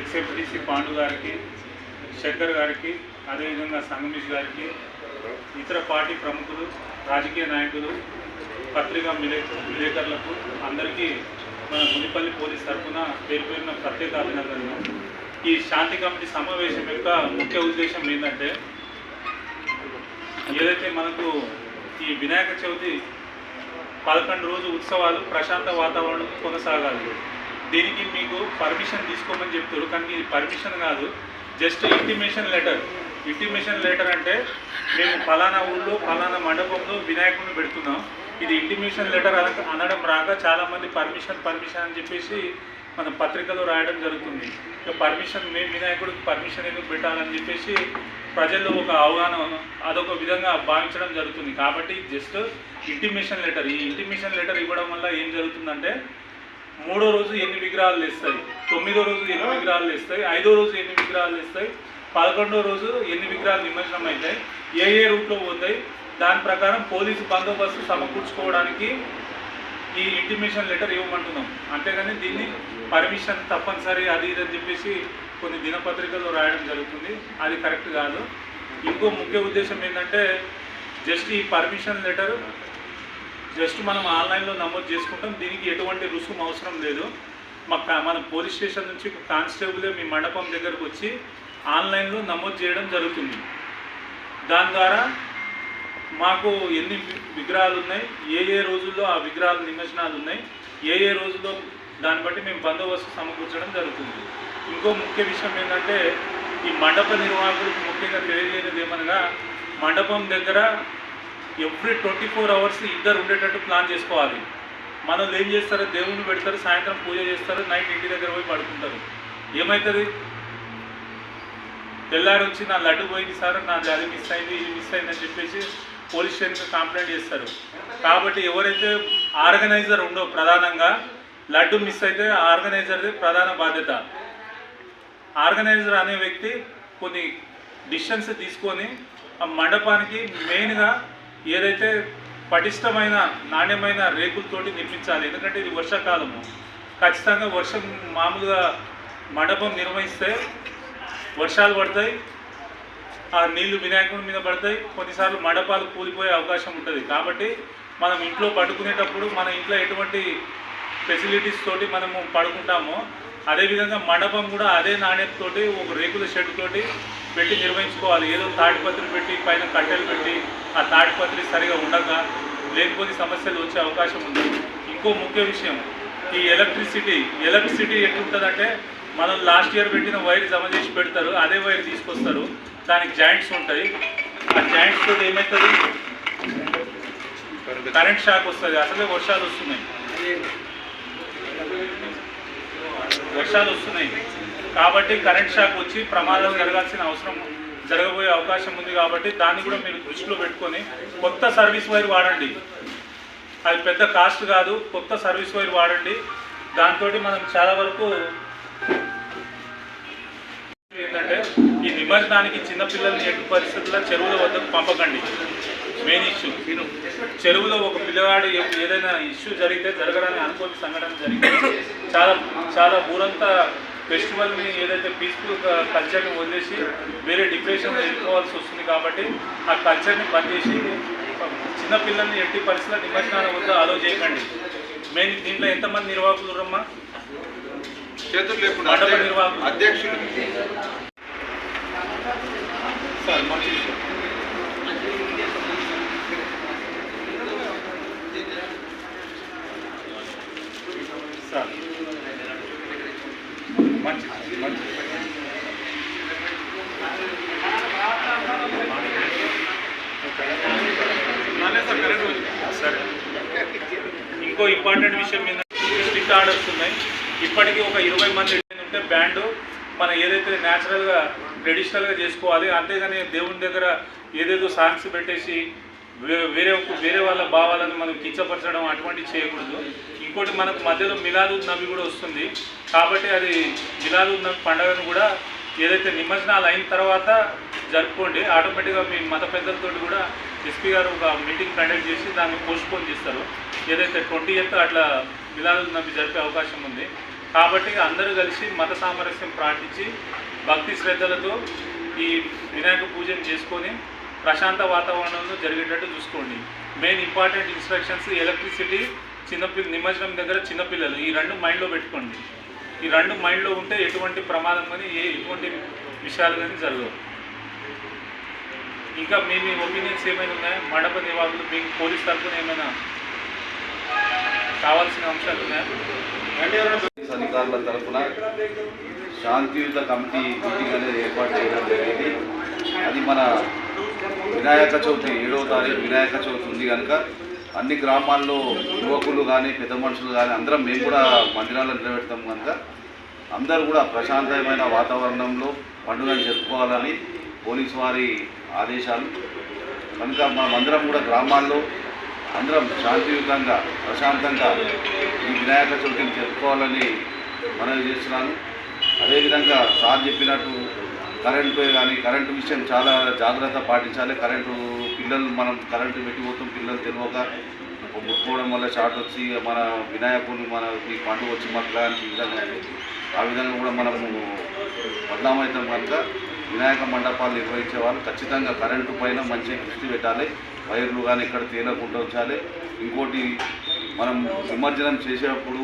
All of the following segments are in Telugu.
ఎక్స్ఎఫ్డిసి పాండు గారికి శంకర్ గారికి అదేవిధంగా సంగమేష్ గారికి ఇతర పార్టీ ప్రముఖులు రాజకీయ నాయకులు పత్రికా విలే విలేకరులకు అందరికీ మన మునిపల్లి పోలీస్ తరఫున పేరు పేరున ప్రత్యేక అభినందనలు. ఈ శాంతి కమిటీ సమావేశం యొక్క ముఖ్య ఉద్దేశం ఏంటంటే ఏదైతే మనకు ఈ వినాయక చవితి పదకొండు రోజు ఉత్సవాలు ప్రశాంత వాతావరణం కొనసాగాలి. దీనికి మీకు పర్మిషన్ తీసుకోమని చెప్తారు కానీ ఇది పర్మిషన్ కాదు. Just intimation letter intimation letter అంటే మేము ఫలానా ఊళ్ళో ఫలానా మండపంలో వినాయకుడిని పెడుతున్నాం. ఇది ఇంటిమేషన్ లెటర్ అనడం రాక చాలామంది పర్మిషన్ పర్మిషన్ అని చెప్పేసి మన పత్రికలో రాయడం జరుగుతుంది. ఇక పర్మిషన్ మేము వినాయకుడికి పర్మిషన్ ఎందుకు పెట్టాలని చెప్పేసి ప్రజల్లో ఒక అవగాహన అదొక విధంగా భావించడం జరుగుతుంది. కాబట్టి జస్ట్ ఇంటిమేషన్ లెటర్ ఈ ఇంటిమేషన్ లెటర్ ఇవ్వడం వల్ల ఏం జరుగుతుందంటే మూడో రోజు ఎన్ని విగ్రహాలు లేస్తాయి? తొమ్మిదో రోజు ఎన్ని విగ్రహాలు లేస్తాయి? ఐదో రోజు ఎన్ని విగ్రహాలు లేస్తాయి? పదకొండో రోజు ఎన్ని విగ్రహాలు నిమజ్జనం అవుతాయి ఏ ఏ రూట్లో పోతాయి? దాని ప్రకారం పోలీసు బందోబస్తు సమకూర్చుకోవడానికి ఈ ఇంటిమేషన్ లెటర్ ఇవ్వమంటున్నాం. అంతేగాని దీన్ని పర్మిషన్ తప్పనిసరి అది ఇది అని చెప్పేసి కొన్ని దినపత్రికల్లో రాయడం జరుగుతుంది. అది కరెక్ట్ కాదు. ఇంకో ముఖ్య ఉద్దేశం ఏంటంటే జస్ట్ ఈ పర్మిషన్ లెటర్ జస్ట్ మనం ఆన్లైన్లో నమోదు చేసుకుంటాం. దీనికి ఎటువంటి రుసుము అవసరం లేదు. మా మన పోలీస్ స్టేషన్ నుంచి కానిస్టేబులే మీ మండపం దగ్గరకు వచ్చి ఆన్లైన్లో నమోదు చేయడం జరుగుతుంది. దాని ద్వారా మాకు ఎన్ని విగ్రహాలు ఉన్నాయి ఏ ఏ రోజుల్లో ఆ విగ్రహాలు నిమజ్జనాలు ఉన్నాయి ఏ ఏ రోజుల్లో దాన్ని బట్టి మేము బందోబస్తు సమకూర్చడం జరుగుతుంది. ఇంకో ముఖ్య విషయం ఏంటంటే ఈ మండప నిర్వాహకులకు ముఖ్యంగా తెలియజేయలేదు ఏమనగా మండపం దగ్గర ఎవ్రీ ట్వంటీ ఫోర్ అవర్స్ ఇద్దరు ఉండేటట్టు ప్లాన్ చేసుకోవాలి. మనల్ని ఏం చేస్తారు? దేవుణ్ణి పెడతారు సాయంత్రం పూజ చేస్తారు నైట్ ఇంటి దగ్గర పోయి పడుకుంటారు. ఏమవుతుంది తెల్లారి వచ్చి నా లడ్డు పోయింది సార్ నా అది మిస్ అయింది ఇది మిస్ అయింది అని చెప్పేసి పోలీస్ స్టేషన్కి కంప్లైంట్ చేస్తారు. కాబట్టి ఎవరైతే ఆర్గనైజర్ ఉండో ప్రధానంగా లడ్డు మిస్ అయితే ఆర్గనైజర్ది ప్రధాన బాధ్యత. ఆర్గనైజర్ అనే వ్యక్తి కొన్ని డిస్టెన్స్ తీసుకొని ఆ మండపానికి మెయిన్గా ఏదైతే పటిష్టమైన నాణ్యమైన రేకులతోటి నిర్మించాలి ఎందుకంటే ఇది వర్షాకాలము. ఖచ్చితంగా వర్షం మామూలుగా మండపం నిర్వహిస్తే వర్షాలు పడతాయి ఆ నీళ్ళు వినాయకుడి మీద పడతాయి కొన్నిసార్లు మండపాలు కూలిపోయే అవకాశం ఉంటుంది. కాబట్టి మనం ఇంట్లో పడుకునేటప్పుడు మన ఇంట్లో ఎటువంటి ఫెసిలిటీస్ తోటి మనము పడుకుంటామో అదేవిధంగా మండపం కూడా అదే నాణ్యతతోటి ఒక రేకుల షెడ్ తోటి పెట్టి నిర్వహించుకోవాలి. ఏదో తాడిపత్రి పెట్టి పైన కట్టెలు పెట్టి ఆ తాడిపత్రి సరిగా ఉండక లేకపోతే సమస్యలు వచ్చే అవకాశం ఉంది. ఇంకో ముఖ్య విషయం ఈ ఎలక్ట్రిసిటీ ఎలక్ట్రిసిటీ ఎట్లుంటుందంటే మనం లాస్ట్ ఇయర్ పెట్టిన వైర్ జమ చేసి పెడతారు అదే వైర్ తీసుకొస్తారు దానికి జాయింట్స్ ఉంటాయి. ఆ జాయింట్స్ తోటి ఏమవుతుంది కరెంట్ షాక్ వస్తుంది. అసలే వర్షాలు వస్తున్నాయి. వర్షాలు వస్తున్నాయి. కాబట్టి కరెంట్ షాక్ వచ్చి ప్రమాదం జరగాల్సిన అవసరం జరగబోయే అవకాశం ఉంది కాబట్టి దాన్ని కూడా మీరు దృష్టిలో పెట్టుకొని కొత్త సర్వీస్ వైర్ వాడండి. అది పెద్ద కాస్ట్ కాదు కొత్త సర్వీస్ వైర్ వాడండి. దాంతో మనం చాలా వరకు ఏంటంటే ఈ నిమజ్జనానికి చిన్నపిల్లల్ని ఎటు పరిస్థితుల్లో చెరువుల వద్దకు పంపకండి. మెయిన్ ఇష్యూ చెరువులో ఒక పిల్లవాడు ఏదైనా ఇష్యూ జరిగితే జరగడానికి అనుకోని సంఘటన జరిగితే చాలా చాలా ఊరంతా ఫెస్టివల్ని ఏదైతే పీస్ఫుల్ కల్చర్ని వదిలేసి వేరే డిప్రెషన్ వెళ్ళిపోవాల్సి వస్తుంది కాబట్టి ఆ కల్చర్ని బంద్ చేసి చిన్నపిల్లల్ని ఎట్టి పరిస్థితుల్లో నిమజ్జనాల వద్ద ఆలో చేయకండి. మెయిన్ దీంట్లో ఎంతమంది నిర్వాహకులు రమ్మా చేతులు లేకుండా మండప అధ్య- నిర్వాహకులు. అధ్యక్షులు సార్ మంచి విషయం సార్ మంచి మంచి నానే సార్ కరెంట్ ఉంది. సరే ఇంకో ఇంపార్టెంట్ విషయం ఏంటంటే స్ట్రిక్ట్ ఆర్డర్స్ ఉన్నాయి. ఇప్పటికీ ఒక ఇరవై మంది ఉంటే బ్యాండ్ మనం ఏదైతే న్యాచురల్గా ట్రెడిషనల్గా చేసుకోవాలి అంతేగాని దేవుని దగ్గర ఏదేదో సాంగ్స్ పెట్టేసి వేరే వేరే వాళ్ళ భావాలను మనం కించపరచడం అటువంటివి చేయకూడదు. ఇంకోటి మనకు మధ్యలో మిలాదు నబి కూడా వస్తుంది. కాబట్టి అది మిలాదు నబి పండుగను కూడా ఏదైతే నిమజ్జనాలు అయిన తర్వాత జరుపుకోండి. ఆటోమేటిక్గా మీ మత పెద్దలతో కూడా ఎస్పీ గారు ఒక మీటింగ్ కండక్ట్ చేసి దాన్ని పోస్ట్పోన్ చేస్తారు. ఏదైతే ట్వంటీ ఎయిత్ అట్లా మిలాదు నబి జరిపే అవకాశం ఉంది. కాబట్టి అందరూ కలిసి మత సామరస్యం పాటించి భక్తి శ్రద్ధలతో ఈ వినాయక పూజను చేసుకొని ప్రశాంత వాతావరణంలో జరిగేటట్టు చూసుకోండి. మెయిన్ ఇంపార్టెంట్ ఇన్స్ట్రక్షన్స్ ఎలక్ట్రిసిటీ చిన్నపిల్ల నిమజ్జనం దగ్గర చిన్నపిల్లలు ఈ రెండు మైండ్లో పెట్టుకోండి. ఈ రెండు మైండ్లో ఉంటే ఎటువంటి ప్రమాదం కానీ ఏ ఎటువంటి విషయాలు కానీ జరగవు. ఇంకా మీ మీ ఒపీనియన్స్ ఏమైనా ఉన్నాయా? మండప నివాసులు మీకు పోలీస్ తరఫున ఏమైనా కావాల్సిన అంశాలు ఉన్నాయి? అధికారుల తరఫున శాంతియుత కమిటీ మీటింగ్ అనేది ఏర్పాటు చేయడం జరిగింది. అది మన వినాయక చవితి ఏడవ తారీఖు వినాయక చవితి ఉంది కనుక అన్ని గ్రామాల్లో యువకులు కానీ పెద్ద మనుషులు కానీ అందరం మేము కూడా మందిరాల్లో నిలబెడతాం కనుక అందరూ కూడా ప్రశాంతమైన వాతావరణంలో పండుగను జరుపుకోవాలని పోలీసు వారి ఆదేశాలు. కనుక మనమందరం కూడా గ్రామాల్లో అందరం శాంతియుతంగా ప్రశాంతంగా ఈ వినాయక చవితిని జరుపుకోవాలని మనవి చేస్తున్నాను. అదేవిధంగా సార్ చెప్పినట్టు కరెంటు కానీ కరెంటు విషయం చాలా జాగ్రత్త పాటించాలి. కరెంటు పిల్లలు మనం కరెంటు పెట్టిపోతాం పిల్లలు తెలియక. ముట్టుకోవడం వల్ల షార్ట్ వచ్చి మన వినాయకుడిని మన ఈ పండుగ వచ్చి మన ఈ విధంగా ఆ విధంగా కూడా మనము బదనామవుతాం కనుక వినాయక మండపాలు నిర్వహించే వాళ్ళు ఖచ్చితంగా కరెంటు పైన మంచి దృష్టి పెట్టాలి. వైర్లు కానీ ఇక్కడ తేలకుండా ఉంచాలి. ఇంకోటి మనం నిమజ్జనం చేసేటప్పుడు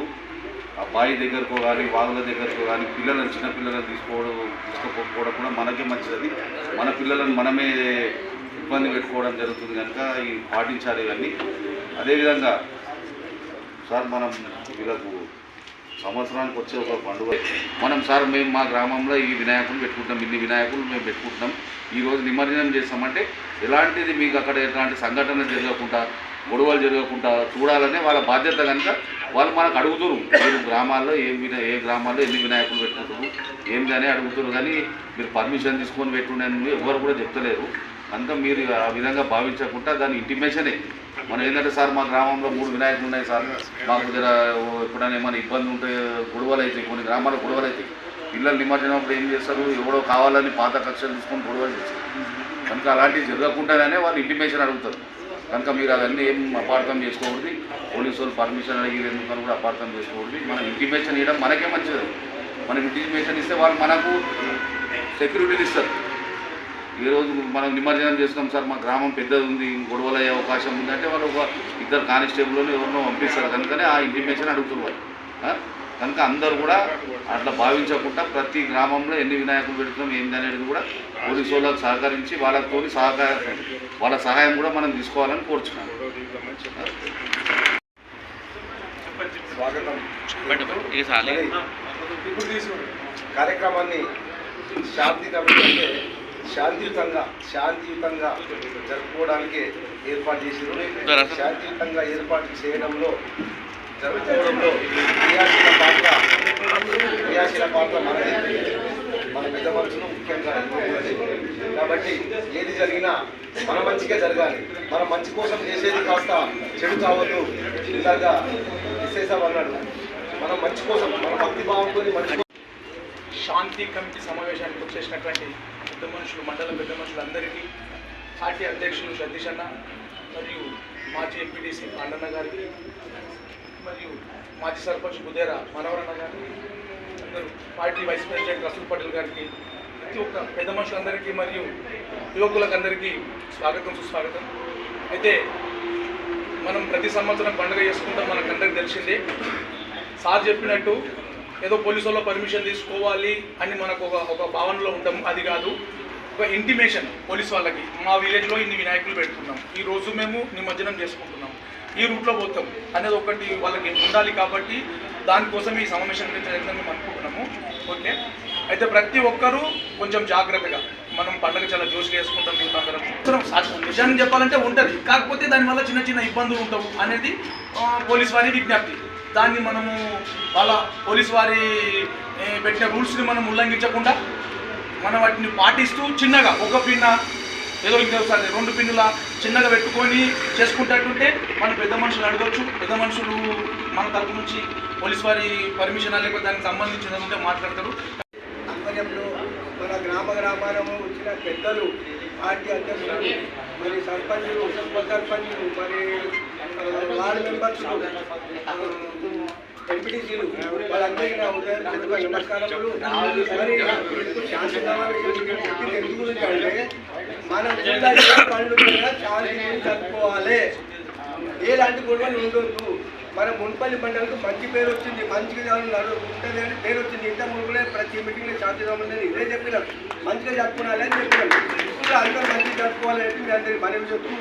ఆ బావి దగ్గరకు కానీ వాగుల దగ్గరకు కానీ పిల్లలను చిన్న పిల్లలను తీసుకోవడం తీసుకుపోకపోవడం కూడా మనకే మంచిది. మన పిల్లలను మనమే ఇబ్బంది పెట్టుకోవడం జరుగుతుంది కనుక ఇవి పాటించాలి ఇవన్నీ. అదేవిధంగా సార్ మనం వీళ్ళకు సంవత్సరానికి వచ్చే ఒక పండుగ. మనం సార్ మేము మా గ్రామంలో ఈ వినాయకులు పెట్టుకుంటాం ఇన్ని వినాయకులు మేము పెట్టుకుంటున్నాం ఈ రోజు నిమజ్జనం చేస్తామంటే ఎలాంటిది మీకు అక్కడ ఎలాంటి సంఘటన జరగకుండా గొడవలు జరగకుండా చూడాలనే వాళ్ళ బాధ్యత కనుక వాళ్ళు మనకు అడుగుతారు. మీరు గ్రామాల్లో ఏ వినా ఏ గ్రామాల్లో ఎన్ని వినాయకులు పెట్టుకుంటారు ఏంది అని అడుగుతారు. కానీ మీరు పర్మిషన్ తీసుకొని పెట్టుండని ఎవరు కూడా చెప్తలేరు. కనుక మీరు ఆ విధంగా భావించకుండా దాని ఇంటిమేషనే మనం ఏంటంటే సార్ మా గ్రామంలో మూడు వినాయకులు ఉన్నాయి సార్. మాకు జర ఎప్పుడైనా ఏమైనా ఇబ్బంది ఉంటే గొడవలు అవుతాయి కొన్ని గ్రామాల్లో గొడవలు అవుతాయి పిల్లలు నిమజ్జనం అప్పుడు ఏం చేస్తారు? ఎవడో కావాలని పాత కక్షలు తీసుకొని గొడవలు చేస్తారు. కనుక అలాంటివి జరగకుండానే వాళ్ళు ఇంటిమేషన్ అడుగుతారు. కనుక మీరు అవన్నీ ఏం అపార్థం చేసుకోకూడదు. పోలీసు వాళ్ళు పర్మిషన్ అడిగి ఎందుకని కూడా అపార్థం చేసుకోకూడదు. మనం ఇంటిమేషన్ ఇవ్వడం మనకే మంచిది. మనం ఇంటిమేషన్ ఇస్తే వాళ్ళు మనకు సెక్యూరిటీని ఇస్తారు. ఈ రోజు మనం నిమజ్జనం చేస్తున్నాం సార్ మా గ్రామం పెద్దది ఉంది గొడవలు అయ్యే అవకాశం ఉంది అంటే వాళ్ళు ఒక ఇద్దరు కానిస్టేబుల్ని ఎవరినో పంపిస్తారు. కనుకనే ఆ ఇంటిమేషన్ అడుగుతున్నారు? కనుక అందరూ కూడా అట్లా భావించకుండా ప్రతి గ్రామంలో ఎన్ని వినాయకులు పెడుతున్నాం ఏంది అనేది కూడా పోలీసు వాళ్ళకి సహకరించి వాళ్ళతో సహకార వాళ్ళ సహాయం కూడా మనం తీసుకోవాలని స్వాగతం. తీసుకుని కార్యక్రమాన్ని శాంతి కమిటీ అంటే శాంతియుతంగా శాంతియుతంగా జరుపుకోవడానికి ఏర్పాటు చేసారు శాంతియుతంగా ఏర్పాటు చేయడంలో జరుపుకోవడంలో క్రియాశీల పాత్ర క్రియాశీల పాత్ర మనది. మన పెద్ద మనసును ముఖ్యంగా కాబట్టి ఏది జరిగినా మన మంచిగా జరగాలి. మన మంచి కోసం చేసేది కాస్త చెడు కావద్దు. ఇలాగా విశేషం అన్నాడు. మనం మంచి కోసం మన భక్తి భావంతో మంచి శాంతి కమిటీ సమావేశానికి వచ్చేసినటువంటి పెద్ద మనుషులు మండల పెద్ద మనుషులందరికీ పార్టీ అధ్యక్షులు సతీష్ అన్న మరియు మాజీ ఎంపీటీసీ పాండన్న గారికి మరియు మాజీ సర్పంచ్ బుదేర మనవరన్న గారికి అందరూ party vice president Rasool Patel garu ప్రతి ఒక్క పెద్ద మనుషులందరికీ మరియు యువకులకందరికీ స్వాగతం సుస్వాగతం. అయితే మనం ప్రతి సంవత్సరం పండుగ చేసుకుంటాం మనకందరికి తెలిసిందే. సార్ చెప్పినట్టు ఏదో పోలీసు వాళ్ళ పర్మిషన్ తీసుకోవాలి అని మనకు ఒక ఒక భావనలో ఉంటాం అది కాదు. ఒక ఇంటిమేషన్ పోలీస్ వాళ్ళకి. మా విలేజ్లో ఇన్ని వినాయకులు పెడుతున్నాం. ఈ రోజు మేము నిమజ్జనం చేసుకుంటున్నాం. ఈ రూట్లో పోతాం అనేది ఒకటి వాళ్ళకి ఉండాలి కాబట్టి దానికోసం ఈ సమావేశం చేయాలని మేము అనుకుంటున్నాము. ఓకే? అయితే ప్రతి ఒక్కరూ కొంచెం జాగ్రత్తగా మనం పండగ చాలా జోష్ చేసుకుంటాం మిగతా అందరం. నిజాన్ని చెప్పాలంటే ఉంటుంది. కాకపోతే దానివల్ల చిన్న చిన్న ఇబ్బందులు ఉంటావు అనేది పోలీస్ వారి విజ్ఞప్తి. దాన్ని మనము వాళ్ళ పోలీస్ వారి పెట్టిన రూల్స్ని మనం ఉల్లంఘించకుండా మనం వాటిని పాటిస్తూ చిన్నగా ఒక పిన్న ఏదో ఒకసారి రెండు పిన్నుల చిన్నగా పెట్టుకొని చేసుకుంటట్టుంటే మనం పెద్ద మనుషులు అడగొచ్చు. పెద్ద మనుషులు మన తరపు నుంచి పోలీస్ వారి పర్మిషన్ లేకపోతే దానికి సంబంధించిన ఉంటే మాట్లాడతారు. ఆధ్వర్యంలో మన గ్రామ గ్రామాలను వచ్చిన పెద్దలు పార్టీ అధ్యక్షులు మరి సర్పంచులు ఉప సర్పంచులు మరి వార్డు మెంబర్స్ ఎంపీటీసీలు వాళ్ళందరికీ నా నమస్కారములు శాంతి ఎందుకు అంటే మన పనులు కూడా జరుపుకోవాలి ఎలాంటి గొడవలు ఉండొద్దు మన మున్పల్లి మండలకు మంచి పేరు వచ్చింది మంచిగా ఉంటుంది అని పేరు వచ్చింది ఇంత మునుకునే ప్రతి మీటింగ్లో శాంతి ఇదే చెప్పినాం మంచిగా జరుపుకోవాలి అని చెప్పినాం ఇప్పుడు అందరూ మంచిగా జరుపుకోవాలి అంటే మీ అందరికి మనవి చెప్తూ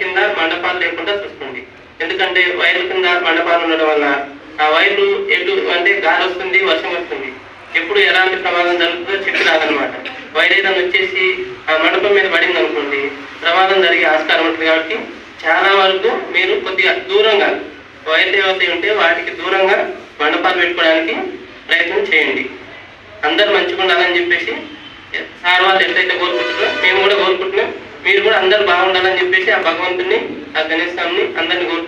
కింద మండపాలు లేకుండా చూసుకోండి. ఎందుకంటే వైర్ల కింద మండపాలు ఉండడం వల్ల ఆ వైర్లు ఎటు అంటే గాలి వస్తుంది వర్షం వస్తుంది. ఎప్పుడు ఎలాంటి ప్రమాదం జరుగుతుందో చెప్పి రాదనమాట వైర్ ఏదైనా వచ్చేసి ఆ మండపం మీద పడింది అనుకోండి ప్రమాదం జరిగే ఆస్కారం ఉంటుంది కాబట్టి చాలా వరకు మీరు కొద్దిగా దూరంగా వైర్ దేవత ఉంటే వాటికి దూరంగా మండపాలు పెట్టుకోవడానికి ప్రయత్నం చేయండి. అందరు మంచిగా ఉండాలని చెప్పేసి సార్ వాళ్ళు ఎంతైతే కోరుకుంటున్నారో మేము కూడా కోరుకుంటున్నాం. మీరు కూడా అందరు బాగుండాలని చెప్పేసి ఆ భగవంతుని ఆ గణేశ్ అందరిని కోరుకుంటున్నాం